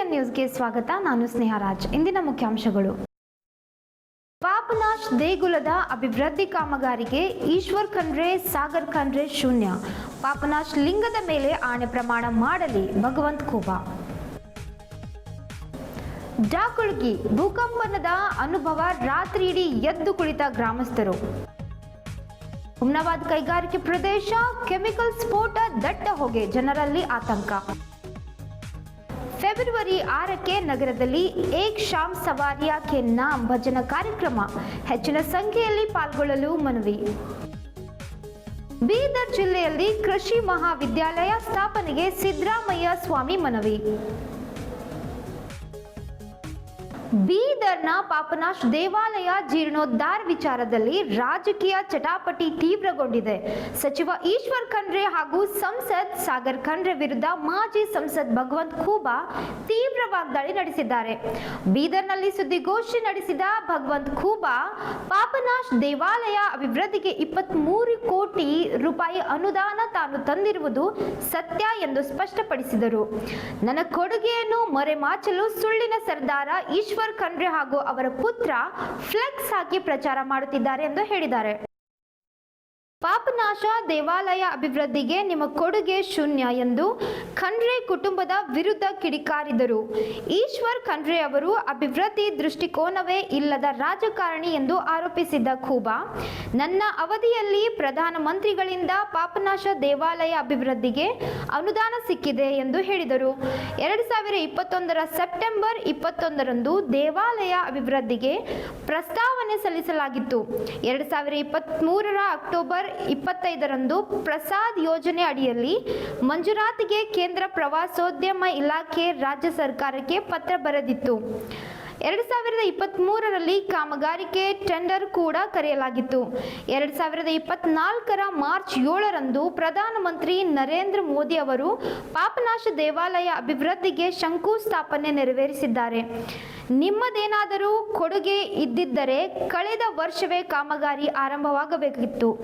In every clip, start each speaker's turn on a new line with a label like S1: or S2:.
S1: N ನ್ಯೂಸ್ಗೆ ಸ್ವಾಗತ. ನಾನು ಸ್ನೇಹರಾಜ್ ಇಂದಿನ ಮುಖ್ಯಾಂಶಗಳು. ಪಾಪನಾಶ್ ದೇಗುಲದ ಅಭಿವೃದ್ಧಿ ಕಾಮಗಾರಿಗೆ ಈಶ್ವರ್ ಖಂಡ್ರೆ, ಸಾಗರ್ ಖಂಡ್ರೆ ಶೂನ್ಯ. ಪಾಪನಾಶ್ ಲಿಂಗದ ಮೇಲೆ ಆಣೆ ಪ್ರಮಾಣ ಮಾಡಲಿ ಭಗವಂತ್ ಖೂಬಾ ಡಾಕುಳ್ಗಿ, ಭೂಕಂಪನದ ಅನುಭವ ರಾತ್ರಿಯಿಡೀ ಎದ್ದು ಕುಳಿತ ಗ್ರಾಮಸ್ಥರು. ಹುಮ್ನಾಬಾದ್ ಕೈಗಾರಿಕೆ ಪ್ರದೇಶ, ಕೆಮಿಕಲ್ ಸ್ಫೋಟ ದಟ್ಟ ಹೊಗೆ, ಜನರಲ್ಲಿ ಆತಂಕ. ಫೆಬ್ರವರಿ ಆರಕ್ಕೆ ನಗರದಲ್ಲಿ ಏಕ್ ಶಾಮ್ ಸವಾರಿಯಾ ಕೆ ನಾಮ್ ಭಜನಾ ಕಾರ್ಯಕ್ರಮ. ಹೆಚ್ಚಿನ ಸಂಖ್ಯೆಯಲ್ಲಿ ಪಾಲ್ಗೊಳ್ಳಲು ಮನವಿ. ಬೀದರ್ ಜಿಲ್ಲೆಯಲ್ಲಿ ಕೃಷಿ ಮಹಾವಿದ್ಯಾಲಯ ಸ್ಥಾಪನೆಗೆ ಸಿದ್ದರಾಮಯ್ಯ ಸ್ವಾಮಿ ಮನವಿ. ಬೀದರ್ನ ಪಾಪನಾಶ್ ದೇವಾಲಯ ಜೀರ್ಣೋದ್ಧಾರ ವಿಚಾರದಲ್ಲಿ ರಾಜಕೀಯ ಚಟಾಪಟಿ ತೀವ್ರಗೊಂಡಿದೆ. ಸಚಿವ ಈಶ್ವರ್ ಖಂಡ್ರೆ ಹಾಗೂ ಸಂಸದ್ ಸಾಗರ್ ಖಂಡ್ರೆ ವಿರುದ್ಧ ಮಾಜಿ ಸಂಸದ್ ಭಗವಂತ್ ಖೂಬಾ ತೀವ್ರ ವಾಗ್ದಾಳಿ ನಡೆಸಿದ್ದಾರೆ. ಬೀದರ್ನಲ್ಲಿ ಸುದ್ದಿಗೋಷ್ಠಿ ನಡೆಸಿದ ಭಗವಂತ್ ಖೂಬಾ, ಪಾಪನಾಶ್ ದೇವಾಲಯ ಅಭಿವೃದ್ಧಿಗೆ ಇಪ್ಪತ್ಮೂರು ಕೋಟಿ ರೂಪಾಯಿ ಅನುದಾನ ತಾನು ತಂದಿರುವುದು ಸತ್ಯ ಎಂದು ಸ್ಪಷ್ಟಪಡಿಸಿದರು. ನನ್ನ ಕೊಡುಗೆಯನ್ನು ಮರೆಮಾಚಲು ಸುಳ್ಳಿನ ಸರ್ದಾರ ಈಶ್ವರ್ ಖಂಡ್ರೆ ಹಾಗೂ ಅವರ ಪುತ್ರ ಫ್ಲೆಕ್ಸ್ ಹಾಕಿ ಪ್ರಚಾರ ಮಾಡುತ್ತಿದ್ದಾರೆ ಎಂದು ಹೇಳಿದ್ದಾರೆ. ಪಾಪನಾಶ ದೇವಾಲಯ ಅಭಿವೃದ್ಧಿಗೆ ನಿಮ್ಮ ಕೊಡುಗೆ ಶೂನ್ಯ ಎಂದು ಖಂಡ್ರೆ ಕುಟುಂಬದ ವಿರುದ್ಧ ಕಿಡಿಕಾರಿದರು. ಈಶ್ವರ್ ಖಂಡ್ರೆ ಅವರು ಅಭಿವೃದ್ಧಿ ದೃಷ್ಟಿಕೋನವೇ ಇಲ್ಲದ ರಾಜಕಾರಣಿ ಎಂದು ಆರೋಪಿಸಿದ್ದ ಖೂಬಾ, ನನ್ನ ಅವಧಿಯಲ್ಲಿ ಪ್ರಧಾನಮಂತ್ರಿಗಳಿಂದ ಪಾಪನಾಶ ದೇವಾಲಯ ಅಭಿವೃದ್ಧಿಗೆ ಅನುದಾನ ಸಿಕ್ಕಿದೆ ಎಂದು ಹೇಳಿದರು. ಎರಡು ಸಾವಿರ ಇಪ್ಪತ್ತೊಂದರ ಸೆಪ್ಟೆಂಬರ್ ಇಪ್ಪತ್ತೊಂದರಂದು ದೇವಾಲಯ ಅಭಿವೃದ್ಧಿಗೆ ಪ್ರಸ್ತಾವನೆ ಸಲ್ಲಿಸಲಾಗಿತ್ತು. ಎರಡು ಸಾವಿರ ಇಪ್ಪತ್ತ್ಮೂರರ ಅಕ್ಟೋಬರ್ ಇಪ್ಪತ್ತೈದರಂದು ಪ್ರಸಾದ್ ಯೋಜನೆ ಅಡಿಯಲ್ಲಿ ಮಂಜೂರಾತಿಗೆ ಕೇಂದ್ರ ಪ್ರವಾಸೋದ್ಯಮ ಇಲಾಖೆ ರಾಜ್ಯ ಸರ್ಕಾರಕ್ಕೆ ಪತ್ರ ಬರೆದಿತ್ತು. ಎರಡು ಸಾವಿರದ ಇಪ್ಪತ್ತ್ಮೂರರಲ್ಲಿ ಕಾಮಗಾರಿಕೆ ಟೆಂಡರ್ ಕೂಡ ಕರೆಯಲಾಗಿತ್ತು. ಎರಡು ಸಾವಿರದ ಇಪ್ಪತ್ನಾಲ್ಕರ ಮಾರ್ಚ್ ಏಳರಂದು ಪ್ರಧಾನಮಂತ್ರಿ ನರೇಂದ್ರ ಮೋದಿ ಅವರು ಪಾಪನಾಶ ದೇವಾಲಯ ಅಭಿವೃದ್ಧಿಗೆ ಶಂಕುಸ್ಥಾಪನೆ ನೆರವೇರಿಸಿದ್ದಾರೆ. ನಿಮ್ಮದೇನಾದರೂ ಕೊಡುಗೆ ಇದ್ದಿದ್ದರೆ ಕಳೆದ ವರ್ಷವೇ ಕಾಮಗಾರಿ ಆರಂಭವಾಗಬೇಕಿತ್ತು.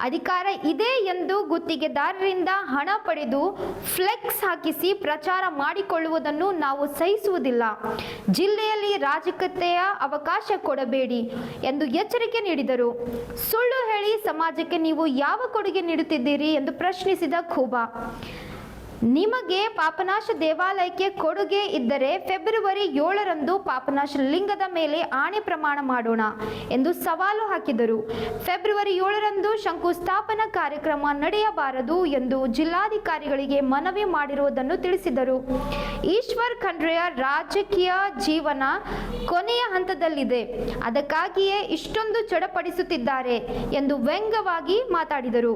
S1: ಅಧಿಕಾರ ಇದೆ ಎಂದು ಗುತ್ತಿಗೆದಾರರಿಂದ ಹಣ ಪಡೆದು ಫ್ಲೆಕ್ಸ್ ಹಾಕಿಸಿ ಪ್ರಚಾರ ಮಾಡಿಕೊಳ್ಳುವುದನ್ನು ನಾವು ಸಹಿಸುವುದಿಲ್ಲ. ಜಿಲ್ಲೆಯಲ್ಲಿ ರಾಜಕೀಯ ಅವಕಾಶ ಕೊಡಬೇಡಿ ಎಂದು ಎಚ್ಚರಿಕೆ ನೀಡಿದರು. ಸುಳ್ಳು ಹೇಳಿ ಸಮಾಜಕ್ಕೆ ನೀವು ಯಾವ ಕೊಡುಗೆ ನೀಡುತ್ತಿದ್ದೀರಿ ಎಂದು ಪ್ರಶ್ನಿಸಿದ ಖೂಬಾ. ನಿಮಗೆ ಪಾಪನಾಶ ದೇವಾಲಯಕ್ಕೆ ಕೊಡುಗೆ ಇದ್ದರೆ ಫೆಬ್ರವರಿ ಏಳರಂದು ಪಾಪನಾಶ ಲಿಂಗದ ಮೇಲೆ ಆಣೆ ಪ್ರಮಾಣ ಮಾಡೋಣ ಎಂದು ಸವಾಲು ಹಾಕಿದರು. ಫೆಬ್ರವರಿ ಏಳರಂದು ಶಂಕುಸ್ಥಾಪನಾ ಕಾರ್ಯಕ್ರಮ ನಡೆಯಬಾರದು ಎಂದು ಜಿಲ್ಲಾಧಿಕಾರಿಗಳಿಗೆ ಮನವಿ ಮಾಡಿರುವುದನ್ನು ತಿಳಿಸಿದರು. ಈಶ್ವರ್ ಖಂಡ್ರೆಯ ರಾಜಕೀಯ ಜೀವನ ಕೊನೆಯ ಹಂತದಲ್ಲಿದೆ. ಅದಕ್ಕಾಗಿಯೇ ಇಷ್ಟೊಂದು ಚಡಪಡಿಸುತ್ತಿದ್ದಾರೆ ಎಂದು ವ್ಯಂಗ್ಯವಾಗಿ ಮಾತಾಡಿದರು.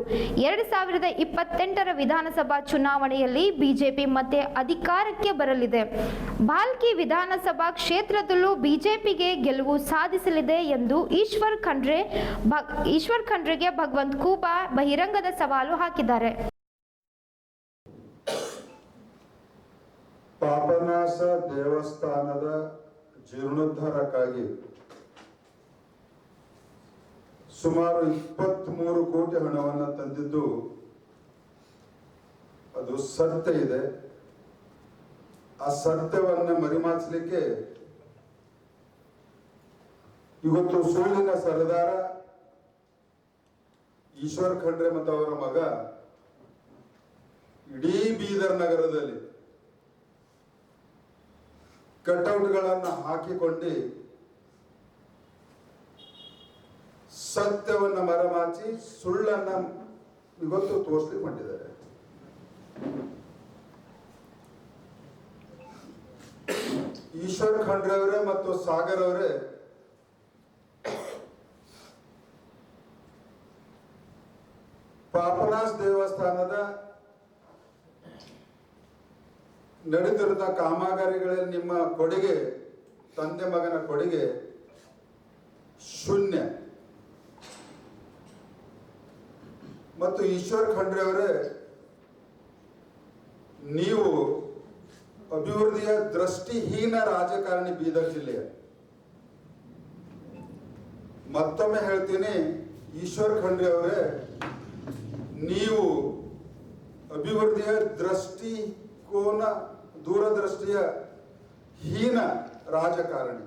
S1: ಎರಡು ಸಾವಿರದ ಇಪ್ಪತ್ತೆಂಟರ ವಿಧಾನಸಭಾ ಚುನಾವಣೆಯಲ್ಲಿ ಬಿಜೆಪಿ ಮತ್ತೆ ಅಧಿಕಾರಕ್ಕೆ ಬರಲಿದೆ. ಬಾಲ್ಕಿ ವಿಧಾನಸಭಾ ಕ್ಷೇತ್ರದಲ್ಲೂ ಬಿಜೆಪಿಗೆ ಗೆಲುವು ಸಾಧಿಸಲಿದೆ ಎಂದು ಈಶ್ವರ್ ಖಂಡ್ರೆ ಈಶ್ವರ್ ಖಂಡ್ರೆಗೆ ಭಗವಂತ್ ಖೂಬಾ ಬಹಿರಂಗದ ಸವಾಲು ಹಾಕಿದ್ದಾರೆ.
S2: ಪಾಪನಾಶ ದೇವಸ್ಥಾನದ ಜೀರ್ಣೋದ್ಧಾರಕ್ಕಾಗಿ ಸುಮಾರು ಇಪ್ಪತ್ತ್ಮೂರು ಕೋಟಿ ಹಣವನ್ನು ತಂದಿದ್ದು ಅದು ಸತ್ಯ ಇದೆ. ಆ ಸತ್ಯವನ್ನ ಮರಿಮಾಚಲಿಕ್ಕೆ ಇವತ್ತು ಸುಳ್ಳಿನ ಸರದಾರ ಈಶ್ವರ್ ಖಂಡ್ರೆ ಮತ್ತು ಅವರ ಮಗ ಇಡೀ ಬೀದರ್ ನಗರದಲ್ಲಿ ಕಟೌಟ್ಗಳನ್ನು ಹಾಕಿಕೊಂಡು ಸತ್ಯವನ್ನ ಮರೆಮಾಚಿ ಸುಳ್ಳನ್ನ ಇವತ್ತು ತೋರಿಸ್ಲಿಕ್ಕೆ ಹೊಂಟಿದ್ದಾರೆ ಈಶ್ವರ್ ಖಂಡ್ರೆ ಅವರೇ ಮತ್ತು ಸಾಗರ್ ಅವರೇ ಪಾಪನಾಸ್ ದೇವಸ್ಥಾನದ ನಡೆದಿರುವ ಕಾಮಗಾರಿಗಳಲ್ಲಿ ನಿಮ್ಮ ಕೊಡುಗೆ, ತಂದೆ ಮಗನ ಕೊಡುಗೆ ಶೂನ್ಯ. ಮತ್ತು ಈಶ್ವರ್ ಖಂಡ್ರೆ ಅವರೇ ನೀವು ಅಭಿವೃದ್ಧಿಯ ದೃಷ್ಟಿಹೀನ ರಾಜಕಾರಣಿ ಬೀದರ್ ಜಿಲ್ಲೆಯ. ಮತ್ತೊಮ್ಮೆ ಹೇಳ್ತೀನಿ, ಈಶ್ವರ್ ಖಂಡ್ರೆ ಅವರೇ, ನೀವು ಅಭಿವೃದ್ಧಿಯ ದೃಷ್ಟಿಕೋನ, ದೂರದೃಷ್ಟಿಯ ಹೀನ ರಾಜಕಾರಣಿ.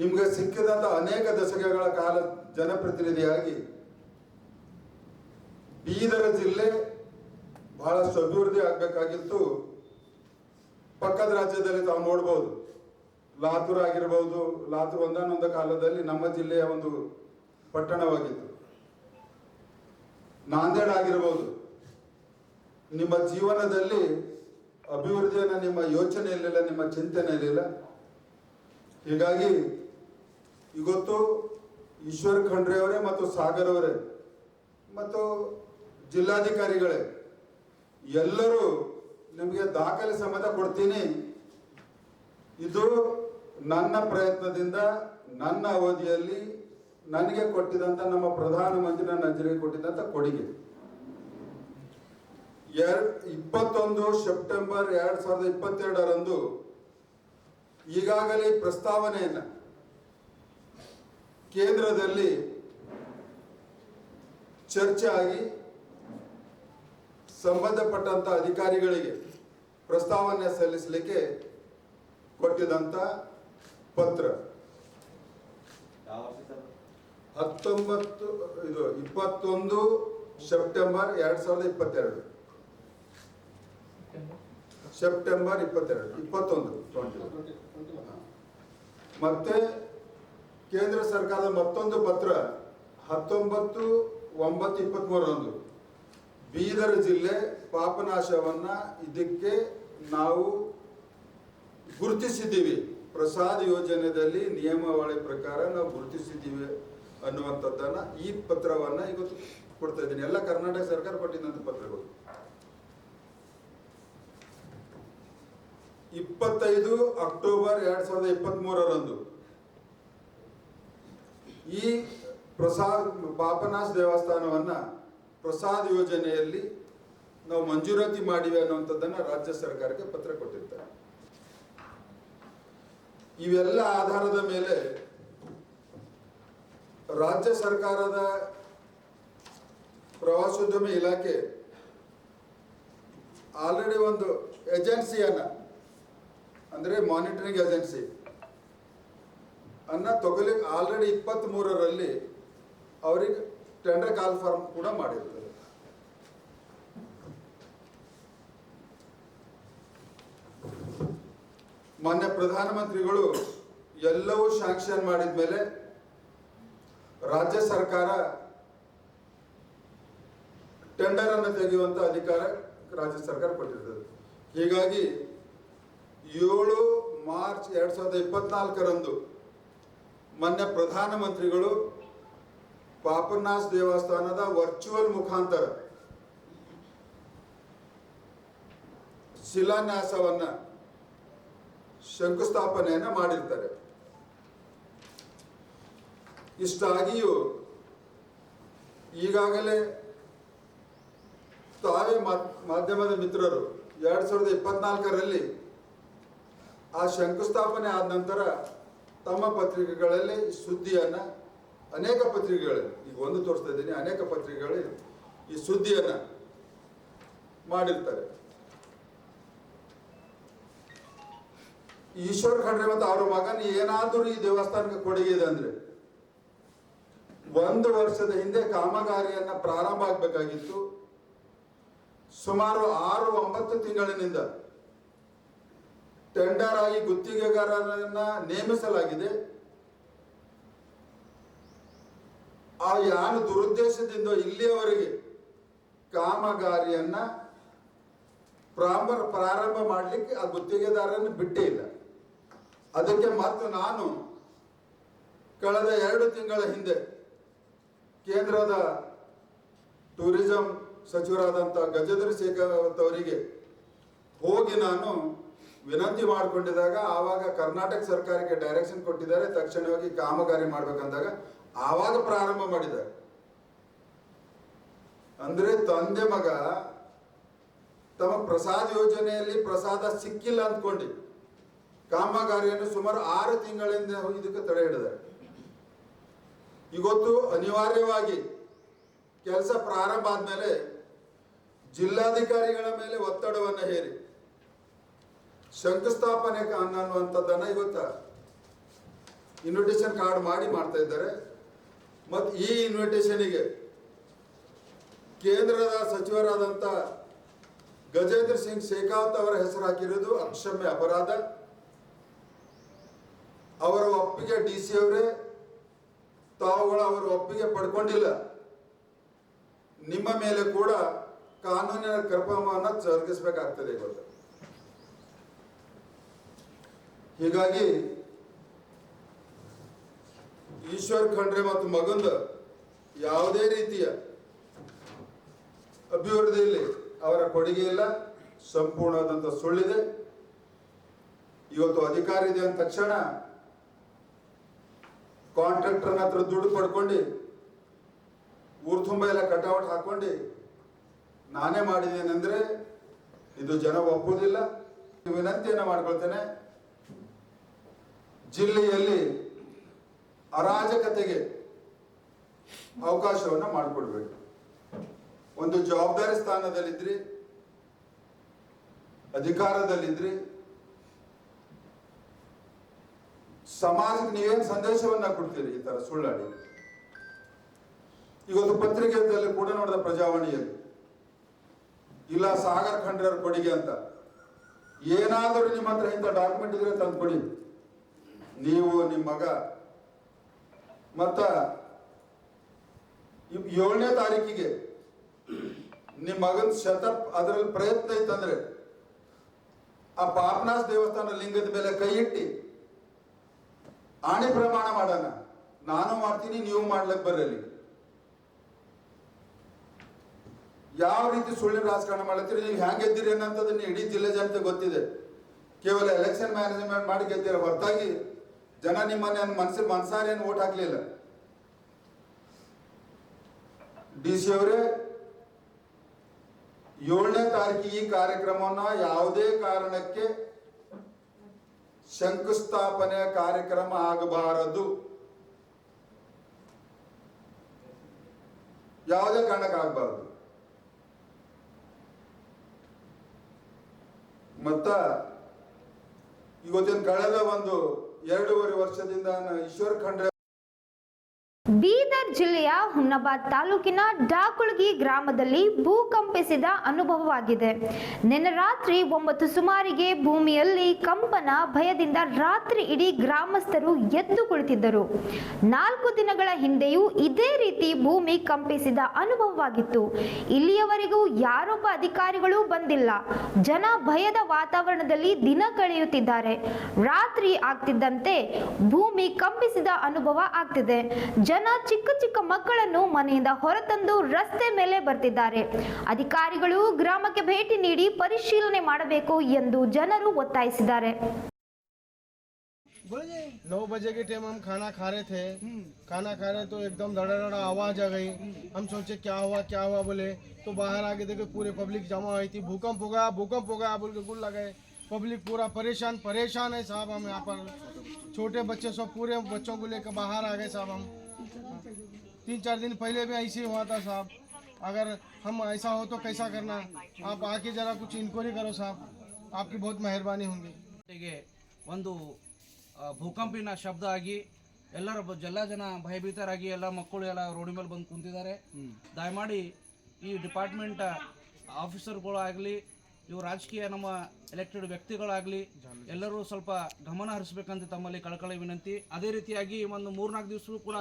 S2: ನಿಮ್ಗೆ ಸಿಕ್ಕಿದಂತ ಅನೇಕ ದಶಕಗಳ ಕಾಲ ಜನಪ್ರತಿನಿಧಿಯಾಗಿ ಬೀದರ ಜಿಲ್ಲೆ ಬಹಳಷ್ಟು ಅಭಿವೃದ್ಧಿ ಆಗಬೇಕಾಗಿತ್ತು. ಪಕ್ಕದ ರಾಜ್ಯದಲ್ಲಿ ತಾವು ನೋಡ್ಬೋದು. ಲಾತೂರ್ ಆಗಿರ್ಬೋದು, ಲಾತೂರ್ ಒಂದಾನೊಂದು ಕಾಲದಲ್ಲಿ ನಮ್ಮ ಜಿಲ್ಲೆಯ ಒಂದು ಪಟ್ಟಣವಾಗಿತ್ತು. ನಾಂದೇಡ್ ಆಗಿರ್ಬೋದು. ನಿಮ್ಮ ಜೀವನದಲ್ಲಿ ಅಭಿವೃದ್ಧಿಯನ್ನು ನಿಮ್ಮ ಯೋಚನೆಯಲ್ಲಿಲ್ಲ, ನಿಮ್ಮ ಚಿಂತನೆಯಲ್ಲಿಲ್ಲ. ಹೀಗಾಗಿ ಇವತ್ತು ಈಶ್ವರ್ ಖಂಡ್ರೆ ಅವರೇ ಮತ್ತು ಸಾಗರ್ ಅವರೇ ಮತ್ತು ಜಿಲ್ಲಾಧಿಕಾರಿಗಳೇ ಎಲ್ಲರೂ ನಿಮಗೆ ದಾಖಲೆ ಸಮೇತ ಕೊಡ್ತೀನಿ. ಇದು ನನ್ನ ಪ್ರಯತ್ನದಿಂದ, ನನ್ನ ಅವಧಿಯಲ್ಲಿ ನನಗೆ ಕೊಟ್ಟಿದಂಥ ನಮ್ಮ ಪ್ರಧಾನಮಂತ್ರಿ ನನ್ನ ಅಜ್ಜರಿಗೆ ಕೊಟ್ಟಿದ್ದಂಥ ಕೊಡುಗೆ. ಎರಡ್, ಇಪ್ಪತ್ತೊಂದು ಸೆಪ್ಟೆಂಬರ್ ಎರಡು ಸಾವಿರದ ಇಪ್ಪತ್ತೆರಡರಂದು ಈಗಾಗಲೇ ಪ್ರಸ್ತಾವನೆಯನ್ನ ಕೇಂದ್ರದಲ್ಲಿ ಚರ್ಚೆ ಆಗಿ ಸಂಬಂಧಪಟ್ಟಂತ ಅಧಿಕಾರಿಗಳಿಗೆ ಪ್ರಸ್ತಾವನೆ ಸಲ್ಲಿಸಲಿಕ್ಕೆ ಕೊಟ್ಟಿದಂತ ಪತ್ರ. ಹತ್ತೊಂಬತ್ತು, ಇದು ಇಪ್ಪತ್ತೊಂದು ಸೆಪ್ಟೆಂಬರ್ ಎರಡ್ ಸಾವಿರದ ಇಪ್ಪತ್ತೆರಡು. ಸೆಪ್ಟೆಂಬರ್ ಇಪ್ಪತ್ತೆರಡು, ಇಪ್ಪತ್ತೊಂದು. ಮತ್ತೆ ಕೇಂದ್ರ ಸರ್ಕಾರದ ಮತ್ತೊಂದು ಪತ್ರ ಹತ್ತೊಂಬತ್ತು, ಒಂಬತ್ತು ಇಪ್ಪತ್ತ್ಮೂರರಂದು ಬೀದರ್ ಜಿಲ್ಲೆ ಪಾಪನಾಶವನ್ನ ಇದಕ್ಕೆ ನಾವು ಗುರುತಿಸಿದ್ದೀವಿ. ಪ್ರಸಾದ್ ಯೋಜನೆಯಲ್ಲಿ ನಿಯಮಾವಳಿ ಪ್ರಕಾರ ನಾವು ಗುರುತಿಸಿದ್ದೀವಿ ಅನ್ನುವಂಥದ್ದನ್ನ ಈ ಪತ್ರವನ್ನ ಇವತ್ತು ಕೊಡ್ತಾ ಇದ್ದೀನಿ. ಎಲ್ಲ ಕರ್ನಾಟಕ ಸರ್ಕಾರ ಕೊಟ್ಟಿದ್ದಂಥ ಪತ್ರಗಳು. ಇಪ್ಪತ್ತೈದು ಅಕ್ಟೋಬರ್ ಎರಡ್ ಸಾವಿರದ ಇಪ್ಪತ್ತ್ ಮೂರರಂದು ಈ ಪ್ರಸಾದ್ ಪಾಪನಾಶ್ ದೇವಸ್ಥಾನವನ್ನ ಪ್ರಸಾದ್ ಯೋಜನೆಯಲ್ಲಿ ನಾವು ಮಂಜೂರಾತಿ ಮಾಡಿವೆ ಅನ್ನುವಂಥದ್ದನ್ನು ರಾಜ್ಯ ಸರ್ಕಾರಕ್ಕೆ ಪತ್ರ ಕೊಟ್ಟಿರ್ತಾರೆ. ಇವೆಲ್ಲ ಆಧಾರದ ಮೇಲೆ ರಾಜ್ಯ ಸರ್ಕಾರದ ಪ್ರವಾಸೋದ್ಯಮ ಇಲಾಖೆ ಆಲ್ರೆಡಿ ಒಂದು ಏಜೆನ್ಸಿಯನ್ನ, ಅಂದ್ರೆ ಮಾನಿಟರಿಂಗ್ ಏಜೆನ್ಸಿ ಅನ್ನ ತಗೊಲಿಕ್ಕೆ ಆಲ್ರೆಡಿ ಇಪ್ಪತ್ತ್ ಮೂರರಲ್ಲಿ ಅವರಿಗೆ ಟೆಂಡರ್ ಕಾಲ್ ಫಾರ್ಮ್ ಕೂಡ ಮಾಡಿರ್ತದೆ ಮಾನ್ಯ ಪ್ರಧಾನಮಂತ್ರಿಗಳು ಎಲ್ಲವೂ ಶಾಂಕ್ಷನ್ ಮಾಡಿದ ಮೇಲೆ ರಾಜ್ಯ ಸರ್ಕಾರ ಟೆಂಡರ್ ಅನ್ನು ತೆಗೆಯುವಂತ ಅಧಿಕಾರ ರಾಜ್ಯ ಸರ್ಕಾರ ಕೊಟ್ಟಿರ್ತದೆ. ಹೀಗಾಗಿ ಏಳು ಮಾರ್ಚ್ ಎರಡ್ ಸಾವಿರದ ಇಪ್ಪತ್ನಾಲ್ಕರಂದು ಮೊನ್ನೆ ಪ್ರಧಾನಮಂತ್ರಿಗಳು ಪಾಪನಾಥ್ ದೇವಸ್ಥಾನದ ವರ್ಚುವಲ್ ಮುಖಾಂತರ ಶಿಲಾನ್ಯಾಸವನ್ನ ಶಂಕುಸ್ಥಾಪನೆಯನ್ನ ಮಾಡಿರ್ತಾರೆ. ಇಷ್ಟಾಗಿಯೂ ಈಗಾಗಲೇ ತಾವೇ ಮಾಧ್ಯಮದ ಮಿತ್ರರು ಎರಡ್ ಸಾವಿರದ ಇಪ್ಪತ್ನಾಲ್ಕರಲ್ಲಿ ಆ ಶಂಕುಸ್ಥಾಪನೆ ಆದ ನಂತರ ತಮ್ಮ ಪತ್ರಿಕೆಗಳಲ್ಲಿ ಸುದ್ದಿಯನ್ನ ಅನೇಕ ಪತ್ರಿಕೆಗಳು, ಈಗ ಒಂದು ತೋರಿಸ್ತಾ ಇದ್ದೀನಿ, ಅನೇಕ ಪತ್ರಿಕೆಗಳು ಈ ಸುದ್ದಿಯನ್ನ ಮಾಡಿರ್ತಾರೆ. ಈಶ್ವರ್ ಖಂಡ್ರೆ ಮತ್ತು ಅವರ ಮಗನ ಏನಾದರೂ ಈ ದೇವಸ್ಥಾನಕ್ಕೆ ಕೊಡುಗೆ ಇದೆ ಅಂದ್ರೆ, ಒಂದು ವರ್ಷದ ಹಿಂದೆ ಕಾಮಗಾರಿಯನ್ನ ಪ್ರಾರಂಭ ಆಗಬೇಕಾಗಿತ್ತು. ಸುಮಾರು ಆರು, ಒಂಬತ್ತು ತಿಂಗಳಿನಿಂದ ಟೆಂಡರ್ ಆಗಿ ಗುತ್ತಿಗೆಗಾರರನ್ನ ನೇಮಿಸಲಾಗಿದೆ. ಆ ಯಾರು ದುರುದ್ದೇಶದಿಂದ ಇಲ್ಲಿಯವರೆಗೆ ಕಾಮಗಾರಿಯನ್ನ ಪ್ರಾರಂಭ ಪ್ರಾರಂಭ ಮಾಡಲಿಕ್ಕೆ ಆ ಗುತ್ತಿಗೆದಾರನ್ನು ಬಿಟ್ಟೇ ಇಲ್ಲ. ಅದಕ್ಕೆ ಮತ್ತು ನಾನು ಕಳೆದ ಎರಡು ತಿಂಗಳ ಹಿಂದೆ ಕೇಂದ್ರದ ಟೂರಿಸಂ ಸಚಿವರಾದಂಥ ಗಜೇಂದ್ರ ಶೇಖಾವತ್ ಅವರಿಗೆ ಹೋಗಿ ನಾನು ವಿನಂತಿ ಮಾಡಿಕೊಂಡಿದ್ದಾಗ ಆವಾಗ ಕರ್ನಾಟಕ ಸರ್ಕಾರಕ್ಕೆ ಡೈರೆಕ್ಷನ್ ಕೊಟ್ಟಿದ್ದಾರೆ. ತಕ್ಷಣವಾಗಿ ಕಾಮಗಾರಿ ಮಾಡ್ಬೇಕಂದಾಗ ಆವಾಗ ಪ್ರಾರಂಭ ಮಾಡಿದ. ಅಂದ್ರೆ ತಂದೆ ಮಗ ತಮ್ಮ ಪ್ರಸಾದ ಯೋಜನೆಯಲ್ಲಿ ಪ್ರಸಾದ ಸಿಕ್ಕಿಲ್ಲ ಅಂದ್ಕೊಂಡು. ಕಾಮಗಾರಿಯನ್ನು ಸುಮಾರು ಆರು ತಿಂಗಳಿಂದ ಇದಕ್ಕೆ ತಡೆ ಹಿಡಿದ ಇವತ್ತು ಅನಿವಾರ್ಯವಾಗಿ ಕೆಲಸ ಪ್ರಾರಂಭ ಆದ್ಮೇಲೆ ಜಿಲ್ಲಾಧಿಕಾರಿಗಳ ಮೇಲೆ ಒತ್ತಡವನ್ನು ಹೇರಿ. ಶಂಕುಸ್ಥಾಪನೆ ಅನ್ನುವಂಥದ್ದನ್ನು ಇವತ್ತು ಇವತ್ತ ಇನ್ವಿಟೇಷನ್ ಕಾರ್ಡ್ ಮಾಡಿ ಮಾಡ್ತಾ ಇದ್ದಾರೆ. ಮತ್ತು ಈ ಇನ್ವಿಟೇಷನಿಗೆ ಕೇಂದ್ರದ ಸಚಿವರಾದಂಥ ಗಜೇಂದ್ರ ಸಿಂಗ್ ಶೇಖಾವತ್ ಅವರ ಹೆಸರು ಹಾಕಿರೋದು ಅಕ್ಷಮ್ಯ ಅಪರಾಧ. ಅವರ ಒಪ್ಪಿಗೆ ಡಿ ಸಿ ಅವರೇ. ತಾವುಗಳು ಅವರ ಒಪ್ಪಿಗೆ ಪಡ್ಕೊಂಡಿಲ್ಲ. ನಿಮ್ಮ ಮೇಲೆ ಕೂಡ ಕಾನೂನಿನ ಕ್ರಮವನ್ನು ಜರುಗಿಸಬೇಕಾಗ್ತದೆ ಇವತ್ತು. ಹೀಗಾಗಿ ಈಶ್ವರ್ ಖಂಡ್ರೆ ಮತ್ತು ಮಗಂದ ಯಾವುದೇ ರೀತಿಯ ಅಭಿವೃದ್ಧಿಯಲ್ಲಿ ಅವರ ಕೊಡುಗೆ ಇಲ್ಲ. ಸಂಪೂರ್ಣವಾದಂಥ ಸುಳ್ಳಿದೆ. ಇವತ್ತು ಅಧಿಕಾರ ಇದೆ ಅಂದ ತಕ್ಷಣ ಕಾಂಟ್ರಾಕ್ಟರ್ನ ಹತ್ರ ದುಡ್ಡು ಪಡ್ಕೊಂಡು ಊರು ತುಂಬ ಎಲ್ಲ ಕಟಾವಟ್ ಹಾಕೊಂಡು ನಾನೇ ಮಾಡಿದ್ದೇನೆಂದ್ರೆ ಇದು ಜನ ಒಪ್ಪುವುದಿಲ್ಲ ವಿನಂತಿಯನ್ನು ಮಾಡ್ಕೊಳ್ತೇನೆ. ಜಿಲ್ಲೆಯಲ್ಲಿ ಅರಾಜಕತೆಗೆ ಅವಕಾಶವನ್ನು ಮಾಡಿಕೊಡ್ಬೇಕು. ಒಂದು ಜವಾಬ್ದಾರಿ ಸ್ಥಾನದಲ್ಲಿದ್ರಿ, ಅಧಿಕಾರದಲ್ಲಿದ್ರಿ, ಸಮಾಜಕ್ಕೆ ನೀವೇನು ಸಂದೇಶವನ್ನ ಕೊಡ್ತೀರಿ ಈ ತರ ಸುಳ್ಳಾಡಿ? ಇವತ್ತು ಪತ್ರಿಕೆಯಲ್ಲಿ ಕೂಡ ನೋಡಿದ ಪ್ರಜಾವಾಣಿಯಲ್ಲಿ, ಇಲ್ಲ ಸಾಗರ್ ಖಂಡ್ರವ್ರ ಕೊಡುಗೆ ಅಂತ. ಏನಾದರೂ ನಿಮ್ಮ ಹತ್ರ ಇಂಥ ಡಾಕ್ಯುಮೆಂಟ್ ಇದ್ರೆ ತಂದು ಕೊಡಿ ನೀವು ನಿಮ್ಮ ಮಗ ಮತ್ತ ಏಳನೇ ತಾರೀಕಿಗೆ ನಿಮ್ಮ ಮಗನ ಶತಪ್ ಅದರಲ್ಲಿ ಪ್ರಯತ್ನ ಇತ್ತಂದ್ರೆ ಆ ಪಾಪನಾಸ್ ದೇವಸ್ಥಾನ ಲಿಂಗದ ಮೇಲೆ ಕೈ ಇಟ್ಟಿ ಆಣೆ ಪ್ರಮಾಣ ಮಾಡೋಣ. ನಾನು ಮಾಡ್ತೀನಿ, ನೀವು ಮಾಡ್ಲಕ್ ಬರಲಿ ಯಾವ ರೀತಿ ಸುಳ್ಳಿನ ರಾಜಕಾರಣ ಮಾಡತ್ತೀರಿ ನೀವು ಹ್ಯಾಂಗೆ ಗೆದ್ದಿರಿ ಅನ್ನೋಂಥದ್ದನ್ನ ಇಡೀ ಜಿಲ್ಲೆ ಜನತೆ ಗೊತ್ತಿದೆ. ಕೇವಲ ಎಲೆಕ್ಷನ್ ಮ್ಯಾನೇಜ್ಮೆಂಟ್ ಮಾಡಿ ಗೆದ್ದಿರ ಹೊರತಾಗಿ ಜನ ನಿಮ್ಮನ್ನ ಮನಸ್ಸಿನ ಮನಸಾರೇನು ಓಟ್ ಹಾಕ್ಲಿಲ್ಲ. ಡಿ ಸಿ ಅವರೇ, ಏಳನೇ ತಾರೀಕಿಗೆ ಈ ಕಾರ್ಯಕ್ರಮವನ್ನ ಯಾವುದೇ ಕಾರಣಕ್ಕೆ ಶಂಕುಸ್ಥಾಪನೆ ಕಾರ್ಯಕ್ರಮ ಆಗಬಾರದು. ಯಾವುದೇ ಕಾರಣಕ್ಕೆ ಆಗಬಾರದು. ಮತ್ತ ಇವತ್ತಿನ ಕಳೆದ ಒಂದು ಎರಡೂವರೆ ವರ್ಷದಿಂದ ಈಶ್ವರ್ ಖಂಡ್ರೆ
S1: ಬೀದರ್ ಜಿಲ್ಲೆಯ ಹುನ್ನಬಾದ್ ತಾಲೂಕಿನ ಡಾಕುಳಗಿ ಗ್ರಾಮದಲ್ಲಿ ಭೂಕಂಪಿಸಿದ ಅನುಭವವಾಗಿದೆ. ನಿನ್ನೆ ರಾತ್ರಿ ಒಂಬತ್ತು ಸುಮಾರಿಗೆ ಭೂಮಿಯಲ್ಲಿ ಕಂಪನ ಭಯದಿಂದ ರಾತ್ರಿ ಇಡೀ ಗ್ರಾಮಸ್ಥರು ಎದ್ದು ಕುಳಿತಿದ್ದರು. ನಾಲ್ಕು ದಿನಗಳ ಹಿಂದೆಯೂ ಇದೇ ರೀತಿ ಭೂಮಿ ಕಂಪಿಸಿದ ಅನುಭವವಾಗಿತ್ತು. ಇಲ್ಲಿಯವರೆಗೂ ಯಾರೊಬ್ಬ ಅಧಿಕಾರಿಗಳು ಬಂದಿಲ್ಲ. ಜನ ಭಯದ ವಾತಾವರಣದಲ್ಲಿ ದಿನ ಕಳೆಯುತ್ತಿದ್ದಾರೆ. ರಾತ್ರಿ ಆಗ್ತಿದ್ದಂತೆ ಭೂಮಿ ಕಂಪಿಸಿದ ಅನುಭವ ಆಗ್ತಿದೆ. ಜನ ಚಿಕ್ಕ ಚಿಕ್ಕ ಮಕ್ಕಳನ್ನು ಮನೆಯಿಂದ ಹೊರತಂದು ರಸ್ತೆ ಮೇಲೆ ಬರ್ತಿದ್ದಾರೆ ಅಧಿಕಾರಿಗಳು ಗ್ರಾಮಕ್ಕೆ ಭೇಟಿ ನೀಡಿ ಪರಿಶೀಲನೆ ಮಾಡಬೇಕು ಎಂದು ಜನರು ಒತ್ತಾಯಿಸಿದ್ದಾರೆ
S3: नौ बजे के टाइम हम खाना खा रहे थे खाना खा रहे तो एकदम धड़ा धड़ा आवाज आ गई हम सोचे क्या हुआ क्या हुआ बोले तो बाहर आके देखे पूरे पब्लिक जमा हुई थी भूकंप हो गया भूकंप हो गया बोल के गुल लगाए पब्लिक पूरा परेशान परेशान है साहब हम यहाँ पर छोटे बच्चे सब पूरे बच्चों को लेकर बाहर आ गए साहब हम तीन चार दिन पहले भी ऐसे ही हुआ था साहब अगर हम ऐसा हो तो कैसा करना आप आके ज़रा कुछ इंक्वायरी करो साहब आपकी बहुत मेहरबानी होगी
S4: ಗೆ ಒಂದು ಆ, ಭೂಕಂಪಿನ ಶಬ್ದ ಆಗಿ ಎಲ್ಲರ ಬ- ಎಲ್ಲ ಜನ ಭಯಭೀತರಾಗಿ ಎಲ್ಲ ಮಕ್ಕಳು ಎಲ್ಲ ರೋಡಿ ಮೇಲೆ ಬಂದು ಕುಂತಿದ್ದಾರೆ ದಯಮಾಡಿ ಈ ಡಿಪಾರ್ಟ್ಮೆಂಟ್ ಆಫೀಸರ್ಗಳು ಆಗಲಿ ಇವು ರಾಜಕೀಯ ನಮ್ಮ ಎಲೆಕ್ಟೆಡ್ ವ್ಯಕ್ತಿಗಳಾಗಲಿ ಎಲ್ಲರೂ ಸ್ವಲ್ಪ ಗಮನ ಹರಿಸ್ಬೇಕಂತ ತಮ್ಮಲ್ಲಿ ಕಳಕಳಿ ವಿನಂತಿ ಅದೇ ರೀತಿಯಾಗಿ ಒಂದು ಮೂರ್ನಾಲ್ಕು ದಿವಸವೂ ಕೂಡ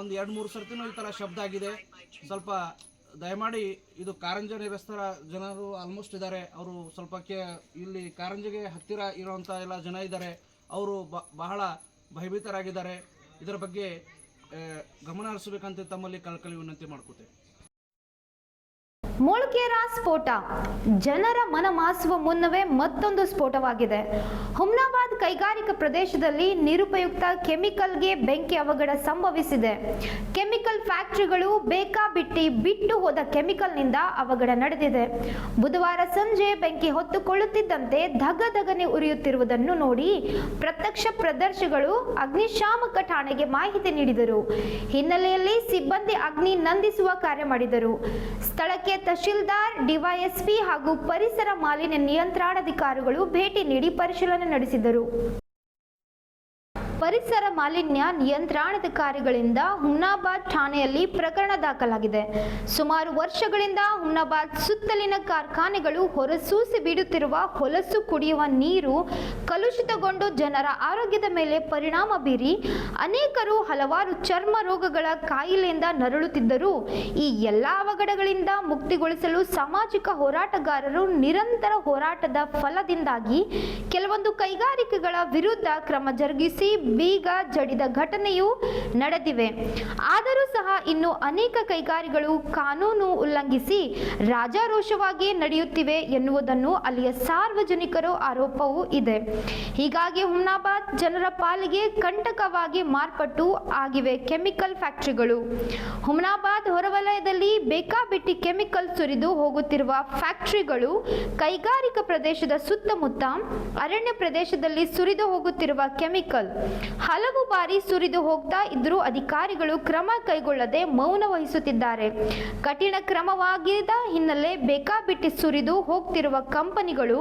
S4: ಒಂದು ಎರಡು ಮೂರು ಸರ್ತಿನೂ ಈ ಥರ ಶಬ್ದ ಆಗಿದೆ. ಸ್ವಲ್ಪ ದಯಮಾಡಿ ಇದು ಕಾರಂಜ ನಿರಸ್ತರ ಜನರು ಆಲ್ಮೋಸ್ಟ್ ಇದ್ದಾರೆ. ಅವರು ಸ್ವಲ್ಪ ಕೆ ಇಲ್ಲಿ ಕಾರಂಜಿಗೆ ಹತ್ತಿರ ಇರುವಂಥ ಎಲ್ಲ ಜನ ಇದ್ದಾರೆ. ಅವರು ಬಹಳ ಭಯಭೀತರಾಗಿದ್ದಾರೆ. ಇದರ ಬಗ್ಗೆ ಗಮನ ಹರಿಸಬೇಕಂತ ತಮ್ಮಲ್ಲಿ ಕಳಕಳಿ ವಿನಂತಿ ಮಾಡ್ಕೋತೇವೆ
S1: ಮುಳ್ಕೇರ ಸ್ಫೋಟ. ಜನರ ಮನ ಮಾಸುವ ಮುನ್ನವೇ ಮತ್ತೊಂದು ಸ್ಫೋಟವಾಗಿದೆ. ಹುಮ್ನಾಬಾದ್ ಕೈಗಾರಿಕಾ ಪ್ರದೇಶದಲ್ಲಿ ನಿರುಪಯುಕ್ತ ಕೆಮಿಕಲ್ಗೆ ಬೆಂಕಿ ಅವಘಡ ಸಂಭವಿಸಿದೆ. ಕೆಮಿಕಲ್ ಫ್ಯಾಕ್ಟರಿಗಳು ಬೇಕಾಬಿಟ್ಟಿ ಬಿಟ್ಟು ಹೋದ ಕೆಮಿಕಲ್ನಿಂದ ಅವಘಡ ನಡೆದಿದೆ. ಬುಧವಾರ ಸಂಜೆ ಬೆಂಕಿ ಹೊತ್ತುಕೊಳ್ಳುತ್ತಿದ್ದಂತೆ ಧಗ ಧಗನೆ ಉರಿಯುತ್ತಿರುವುದನ್ನು ನೋಡಿ ಪ್ರತ್ಯಕ್ಷ ಪ್ರದರ್ಶಿಗಳು ಅಗ್ನಿಶಾಮಕ ಠಾಣೆಗೆ ಮಾಹಿತಿ ನೀಡಿದರು. ಹಿನ್ನೆಲೆಯಲ್ಲಿ ಸಿಬ್ಬಂದಿ ಅಗ್ನಿ ನಂದಿಸುವ ಕಾರ್ಯ ಮಾಡಿದರು. ಸ್ಥಳಕ್ಕೆ ತಹಶೀಲ್ದಾರ್ ಡಿವೈಎಸ್ಪಿ ಹಾಗೂ ಪರಿಸರ ಮಾಲಿನ್ಯ ನಿಯಂತ್ರಣಾಧಿಕಾರಿಗಳು ಭೇಟಿ ನೀಡಿ ಪರಿಶೀಲನೆ ನಡೆಸಿದರು. ಪರಿಸರ ಮಾಲಿನ್ಯ ನಿಯಂತ್ರಣಾಧಿಕಾರಿಗಳಿಂದ ಹುಮ್ನಾಬಾದ್ ಠಾಣೆಯಲ್ಲಿ ಪ್ರಕರಣ ದಾಖಲಾಗಿದೆ. ಸುಮಾರು ವರ್ಷಗಳಿಂದ ಹುಮ್ನಾಬಾದ್ ಸುತ್ತಲಿನ ಕಾರ್ಖಾನೆಗಳು ಹೊರಸೂಸಿ ಬಿಡುತ್ತಿರುವ ಹೊಲಸು ಕುಡಿಯುವ ನೀರು ಕಲುಷಿತಗೊಂಡು ಜನರ ಆರೋಗ್ಯದ ಮೇಲೆ ಪರಿಣಾಮ ಬೀರಿ ಅನೇಕರು ಹಲವಾರು ಚರ್ಮ ರೋಗಗಳ ಕಾಯಿಲೆಯಿಂದ ನರಳುತ್ತಿದ್ದರೂ ಈ ಎಲ್ಲ ಅವಘಡಗಳಿಂದ ಮುಕ್ತಿಗೊಳಿಸಲು ಸಾಮಾಜಿಕ ಹೋರಾಟಗಾರರು ನಿರಂತರ ಹೋರಾಟದ ಫಲದಿಂದಾಗಿ ಕೆಲವೊಂದು ಕೈಗಾರಿಕೆಗಳ ವಿರುದ್ಧ ಕ್ರಮ ಜರುಗಿಸಿ ಬೀಗ ಜಡಿದ ಘಟನೆಯೂ ನಡೆದಿವೆ. ಆದರೂ ಸಹ ಇನ್ನು ಅನೇಕ ಕೈಗಾರಿಗಳು ಕಾನೂನು ಉಲ್ಲಂಘಿಸಿ ರಾಜಾರೋಷವಾಗಿ ನಡೆಯುತ್ತಿವೆ ಎನ್ನುವುದನ್ನು ಅಲ್ಲಿಯ ಸಾರ್ವಜನಿಕರು ಆರೋಪವೂ ಇದೆ. ಹೀಗಾಗಿ ಹುಮ್ನಾಬಾದ್ ಜನರ ಪಾಲಿಗೆ ಕಂಟಕವಾಗಿ ಮಾರ್ಪಟ್ಟು ಆಗಿವೆ ಕೆಮಿಕಲ್ ಫ್ಯಾಕ್ಟರಿಗಳು. ಹುಮ್ನಾಬಾದ್ ಹೊರವಲಯದಲ್ಲಿ ಬೇಕಾಬಿಟ್ಟಿ ಕೆಮಿಕಲ್ ಸುರಿದು ಹೋಗುತ್ತಿರುವ ಫ್ಯಾಕ್ಟರಿಗಳು ಕೈಗಾರಿಕಾ ಪ್ರದೇಶದ ಸುತ್ತಮುತ್ತ ಅರಣ್ಯ ಪ್ರದೇಶದಲ್ಲಿ ಸುರಿದು ಹೋಗುತ್ತಿರುವ ಕೆಮಿಕಲ್. ಹಲವು ಬಾರಿ ಸುರಿದು ಹೋಗ್ತಾ ಇದ್ರೂ ಅಧಿಕಾರಿಗಳು ಕ್ರಮ ಕೈಗೊಳ್ಳದೆ ಮೌನ ವಹಿಸುತ್ತಿದ್ದಾರೆ. ಕಠಿಣ ಕ್ರಮವಾಗಿದ್ದ ಹಿನ್ನೆಲೆ ಬೇಕಾಬಿಟ್ಟಿ ಸುರಿದು ಹೋಗ್ತಿರುವ ಕಂಪನಿಗಳು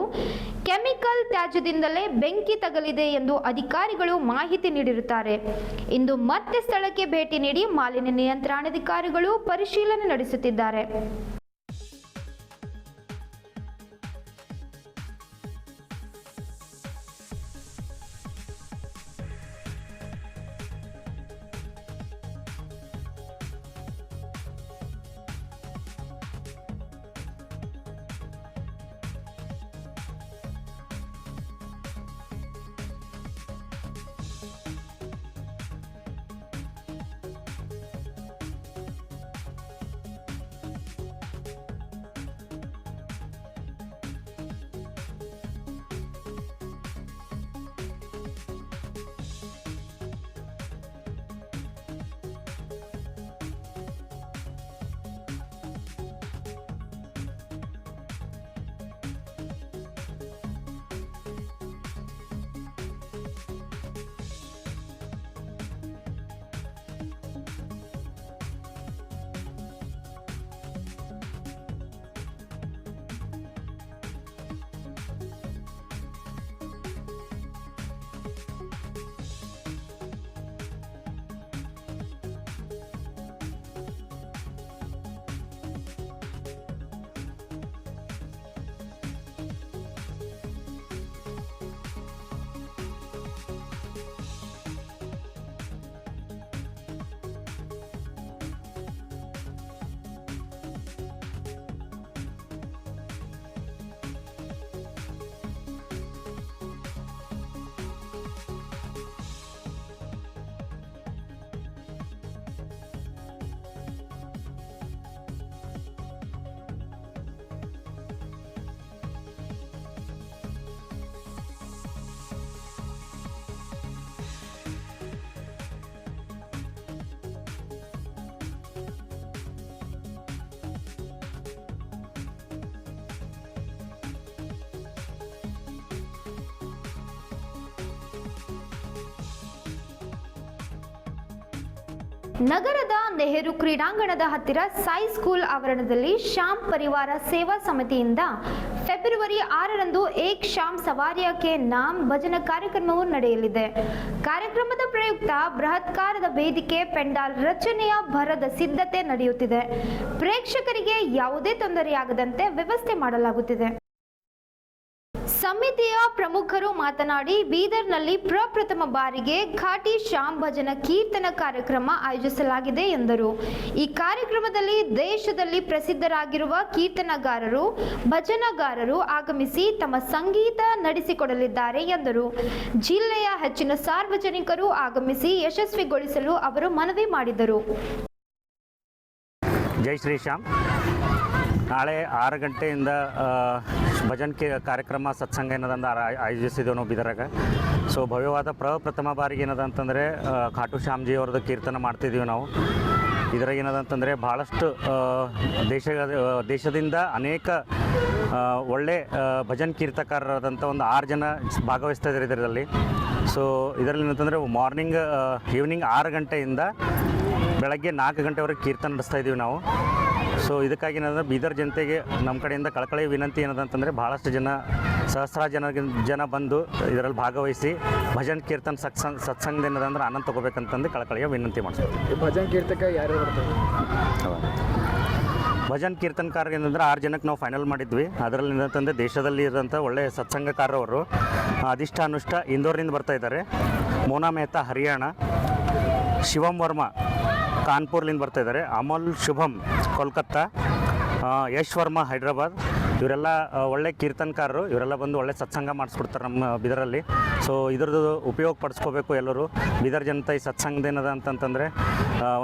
S1: ಕೆಮಿಕಲ್ ತ್ಯಾಜ್ಯದಿಂದಲೇ ಬೆಂಕಿ ತಗಲಿದೆ ಎಂದು ಅಧಿಕಾರಿಗಳು ಮಾಹಿತಿ ನೀಡಿರುತ್ತಾರೆ. ಇಂದು ಮತ್ತೆ ಸ್ಥಳಕ್ಕೆ ಭೇಟಿ ನೀಡಿ ಮಾಲಿನ್ಯ ನಿಯಂತ್ರಣಾಧಿಕಾರಿಗಳು ಪರಿಶೀಲನೆ ನಡೆಸುತ್ತಿದ್ದಾರೆ. ನಗರದ ನೆಹರು ಕ್ರೀಡಾಂಗಣದ ಹತ್ತಿರ ಸಾಯಿ ಸ್ಕೂಲ್ ಆವರಣದಲ್ಲಿ ಶ್ಯಾಮ್ ಪರಿವಾರ ಸೇವಾ ಸಮಿತಿಯಿಂದ ಫೆಬ್ರವರಿ ಆರರಂದು ಏಕ್ ಶಾಮ್ ಸವಾರಿಯ ಕೆ ನಾಮ್ ಭಜನ ಕಾರ್ಯಕ್ರಮವು ನಡೆಯಲಿದೆ. ಕಾರ್ಯಕ್ರಮದ ಪ್ರಯುಕ್ತ ಬೃಹತ್ಕಾರದ ವೇದಿಕೆ, ಪೆಂಡಾಲ್ ರಚನೆಯ ಭರದ ಸಿದ್ಧತೆ ನಡೆಯುತ್ತಿದೆ. ಪ್ರೇಕ್ಷಕರಿಗೆ ಯಾವುದೇ ತೊಂದರೆಯಾಗದಂತೆ ವ್ಯವಸ್ಥೆ ಮಾಡಲಾಗುತ್ತಿದೆ. ಪ್ರಮುಖರು ಮಾತನಾಡಿ, ಬೀದರ್ನಲ್ಲಿ ಪ್ರಪ್ರಥಮ ಬಾರಿಗೆ ಘಾಟಿ ಶ್ಯಾಮ್ ಭಜನ ಕೀರ್ತನ ಕಾರ್ಯಕ್ರಮ ಆಯೋಜಿಸಲಾಗಿದೆ ಎಂದರು. ಈ ಕಾರ್ಯಕ್ರಮದಲ್ಲಿ ದೇಶದಲ್ಲಿ ಪ್ರಸಿದ್ಧರಾಗಿರುವ ಕೀರ್ತನಗಾರರು, ಭಜನಗಾರರು ಆಗಮಿಸಿ ತಮ್ಮ ಸಂಗೀತ ನಡೆಸಿಕೊಡಲಿದ್ದಾರೆ ಎಂದರು. ಜಿಲ್ಲೆಯ ಹೆಚ್ಚಿನ ಸಾರ್ವಜನಿಕರು ಆಗಮಿಸಿ ಯಶಸ್ವಿಗೊಳಿಸಲು ಅವರು ಮನವಿ ಮಾಡಿದರು.
S5: ಜೈ ಶ್ರೀಶ್ಯಾಮ್ ನಾಳೆ ಆರು ಗಂಟೆಯಿಂದ ಭಜನ್ ಕೆ ಕಾರ್ಯಕ್ರಮ ಸತ್ಸಂಗ ಏನದಂದ ಆಯೋಜಿಸಿದ್ದೇವೆ ನಾವು ಬಿದರಾಗ. ಸೊ ಭವ್ಯವಾದ ಪ್ರಪ್ರಥಮ ಬಾರಿಗೆ ಏನದ ಅಂತಂದರೆ ಖಾಟು ಶ್ಯಾಮ್ಜಿ ಅವ್ರದ್ದು ಕೀರ್ತನ ಮಾಡ್ತಿದ್ದೀವಿ ನಾವು. ಇದ್ರಾಗ ಏನದಂತಂದರೆ, ಭಾಳಷ್ಟು ದೇಶ ದೇಶದಿಂದ ಅನೇಕ ಒಳ್ಳೆ ಭಜನ್ ಕೀರ್ತಕಾರರಾದಂಥ ಒಂದು ಆರು ಜನ ಭಾಗವಹಿಸ್ತಾ ಇದ್ದಾರೆ ಇದರಲ್ಲಿ. ಸೊ ಇದರಲ್ಲಿ ಏನಂತಂದರೆ, ಮಾರ್ನಿಂಗ್ ಈವ್ನಿಂಗ್ ಆರು ಗಂಟೆಯಿಂದ ಬೆಳಗ್ಗೆ ನಾಲ್ಕು ಗಂಟೆವರೆಗೆ ಕೀರ್ತನ ನಡೆಸ್ತಾ ಇದ್ದೀವಿ ನಾವು. ಸೊ ಇದಕ್ಕಾಗಿ ಏನಂದ್ರೆ ಬೀದರ್ ಜನತೆಗೆ ನಮ್ಮ ಕಡೆಯಿಂದ ಕಳಕಳಿ ವಿನಂತಿ ಏನದಂತಂದರೆ ಭಾಳಷ್ಟು ಜನ ಸಹಸ್ರ ಜನ ಜನ ಬಂದು ಇದರಲ್ಲಿ ಭಾಗವಹಿಸಿ ಭಜನ್ ಕೀರ್ತನ್ ಸತ್ಸಂಗ್ ಸತ್ಸಂಗದ ಏನದಂದ್ರೆ ಆನಂದ ತಗೋಬೇಕಂತಂದು ಕಳಕಳಿಯ ವಿನಂತಿ ಮಾಡ್ತೀವಿ.
S6: ಭಜನ್ ಕೀರ್ತಕ ಯಾರು ಬರ್ತಾರೆ?
S5: ಭಜನ್ ಕೀರ್ತನಕಾರ ಏನಂದ್ರೆ ಆರು ಜನಕ್ಕೆ ನಾವು ಫೈನಲ್ ಮಾಡಿದ್ವಿ. ಅದರಲ್ಲಿ ಏನಂತಂದರೆ ದೇಶದಲ್ಲಿ ಇರೋಂಥ ಒಳ್ಳೆಯ ಸತ್ಸಂಗಕಾರರವರು. ಅಧಿಷ್ಠ ಅನುಷ್ಠ ಇಂದೋರ್ನಿಂದ ಬರ್ತಾ ಇದ್ದಾರೆ. ಮೋನಾ ಮೆಹ್ತಾ ಹರಿಯಾಣ ಶಿವಂ ವರ್ಮಾ ಕಾನ್ಪುರ್ಲಿಂದ ಬರ್ತಾ ಇದ್ದಾರೆ. ಅಮಲ್ ಶುಭಂ ಕೋಲ್ಕತ್ತಾ ಯಶ್ ವರ್ಮಾ ಹೈದ್ರಾಬಾದ್ ಇವರೆಲ್ಲ ಒಳ್ಳೆ ಕೀರ್ತನಕಾರರು. ಇವರೆಲ್ಲ ಬಂದು ಒಳ್ಳೆ ಸತ್ಸಂಗ ಮಾಡಿಸ್ಕೊಡ್ತಾರೆ ನಮ್ಮ ಬಿದರಲ್ಲಿ. ಸೊ ಇದ್ರದ್ದು ಉಪಯೋಗ ಪಡಿಸ್ಕೋಬೇಕು ಎಲ್ಲರೂ. ಬಿದರ್ ಜನತೆ ಈ ಸತ್ಸಂಗದ ಏನದ ಅಂತಂತಂದರೆ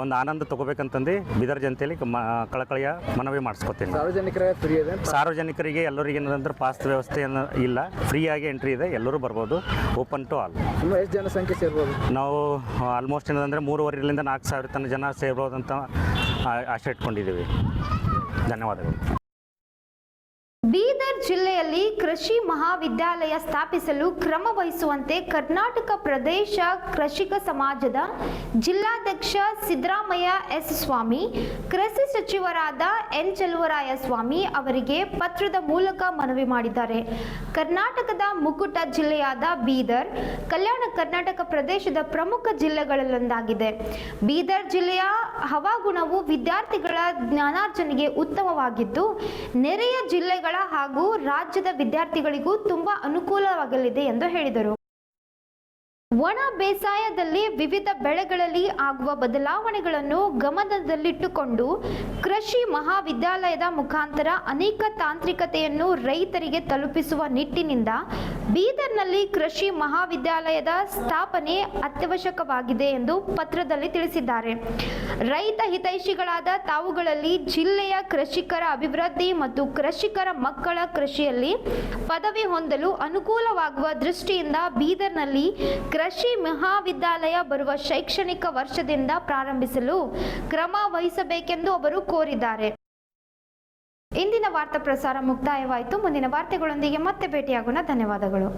S5: ಒಂದು ಆನಂದ ತೊಗೋಬೇಕಂತಂದು ಬಿದರ್ ಜನತೆಯಲ್ಲಿ ಮ ಕಳಕಳಿಯ ಮನವಿ ಮಾಡಿಸ್ಕೊತೀನಿ.
S6: ಸಾರ್ವಜನಿಕರ ಫ್ರೀ ಇದೆ
S5: ಸಾರ್ವಜನಿಕರಿಗೆ ಎಲ್ಲರಿಗೆ ಏನದಂದ್ರೆ ಪಾಸ್ ವ್ಯವಸ್ಥೆ ಏನು ಇಲ್ಲ. ಫ್ರೀಯಾಗಿ ಎಂಟ್ರಿ ಇದೆ. ಎಲ್ಲರೂ ಬರ್ಬೋದು. ಓಪನ್ ಟು ಆಲ್
S6: ಎಷ್ಟು ಜನಸಂಖ್ಯೆ ಸೇರ್ಬೋದು?
S5: ನಾವು ಆಲ್ಮೋಸ್ಟ್ ಏನದಂದ್ರೆ ಮೂರುವರೆಯಿಂದ ನಾಲ್ಕು ಸಾವಿರ ತನಕ ಜನ ಸೇರ್ಬೋದಂತ ಆ- ಆಶೆ ಇಟ್ಕೊಂಡಿದ್ದೀವಿ. ಧನ್ಯವಾದಗಳು.
S1: ಕೃಷಿ ಮಹಾವಿದ್ಯಾಲಯ ಸ್ಥಾಪಿಸಲು ಕ್ರಮ ವಹಿಸುವಂತೆ ಕರ್ನಾಟಕ ಪ್ರದೇಶ ಕೃಷಿಕ ಸಮಾಜದ ಜಿಲ್ಲಾಧ್ಯಕ್ಷ ಸಿದ್ದರಾಮಯ್ಯ ಎಸ್ ಸ್ವಾಮಿ, ಕೃಷಿ ಸಚಿವರಾದ ಎನ್ ಚೆಲುವರಾಯ ಸ್ವಾಮಿ ಅವರಿಗೆ ಪತ್ರದ ಮೂಲಕ ಮನವಿ ಮಾಡಿದ್ದಾರೆ. ಕರ್ನಾಟಕದ ಮುಕುಟ ಜಿಲ್ಲೆಯಾದ ಬೀದರ್, ಕಲ್ಯಾಣ ಕರ್ನಾಟಕ ಪ್ರದೇಶದ ಪ್ರಮುಖ ಜಿಲ್ಲೆಗಳಲ್ಲೊಂದಾಗಿದೆ. ಬೀದರ್ ಜಿಲ್ಲೆಯ ಹವಾಗುಣವು ವಿದ್ಯಾರ್ಥಿಗಳ ಜ್ಞಾನಾರ್ಜನೆಗೆ ಉತ್ತಮವಾಗಿದ್ದು, ನೆರೆಯ ಜಿಲ್ಲೆಗಳ ಹಾಗೂ ರಾಜ್ಯದ ವಿದ್ಯಾರ್ಥಿಗಳಿಗೂ ತುಂಬಾ ಅನುಕೂಲವಾಗಲಿದೆ ಎಂದು ಹೇಳಿದರು. ಒಣ ಬೇಸಾಯದಲ್ಲಿ ವಿವಿಧ ಬೆಳೆಗಳಲ್ಲಿ ಆಗುವ ಬದಲಾವಣೆಗಳನ್ನು ಗಮನದಲ್ಲಿಟ್ಟುಕೊಂಡು ಕೃಷಿ ಮಹಾವಿದ್ಯಾಲಯದ ಮುಖಾಂತರ ಅನೇಕ ತಾಂತ್ರಿಕತೆಯನ್ನು ರೈತರಿಗೆ ತಲುಪಿಸುವ ನಿಟ್ಟಿನಿಂದ ಬೀದರ್ನಲ್ಲಿ ಕೃಷಿ ಮಹಾವಿದ್ಯಾಲಯದ ಸ್ಥಾಪನೆ ಅತ್ಯವಶ್ಯಕವಾಗಿದೆ ಎಂದು ಪತ್ರದಲ್ಲಿ ತಿಳಿಸಿದ್ದಾರೆ. ರೈತ ಹಿತೈಷಿಗಳಾದ ತಾವುಗಳಲ್ಲಿ ಜಿಲ್ಲೆಯ ಕೃಷಿಕರ ಅಭಿವೃದ್ಧಿ ಮತ್ತು ಕೃಷಿಕರ ಮಕ್ಕಳ ಕೃಷಿಯಲ್ಲಿ ಪದವಿ ಹೊಂದಲು ಅನುಕೂಲವಾಗುವ ದೃಷ್ಟಿಯಿಂದ ಬೀದರ್ನಲ್ಲಿ ಕೃಷಿ ಮಹಾವಿದ್ಯಾಲಯ ಬರುವ ಶೈಕ್ಷಣಿಕ ವರ್ಷದಿಂದ ಪ್ರಾರಂಭಿಸಲು ಕ್ರಮ ವಹಿಸಬೇಕೆಂದು ಅವರು ಕೋರಿದ್ದಾರೆ. ಇಂದಿನ ವಾರ್ತಾ ಪ್ರಸಾರ ಮುಕ್ತಾಯವಾಯಿತು. ಮುಂದಿನ ವಾರ್ತೆಗಳೊಂದಿಗೆ ಮತ್ತೆ ಭೇಟಿಯಾಗೋಣ. ಧನ್ಯವಾದಗಳು.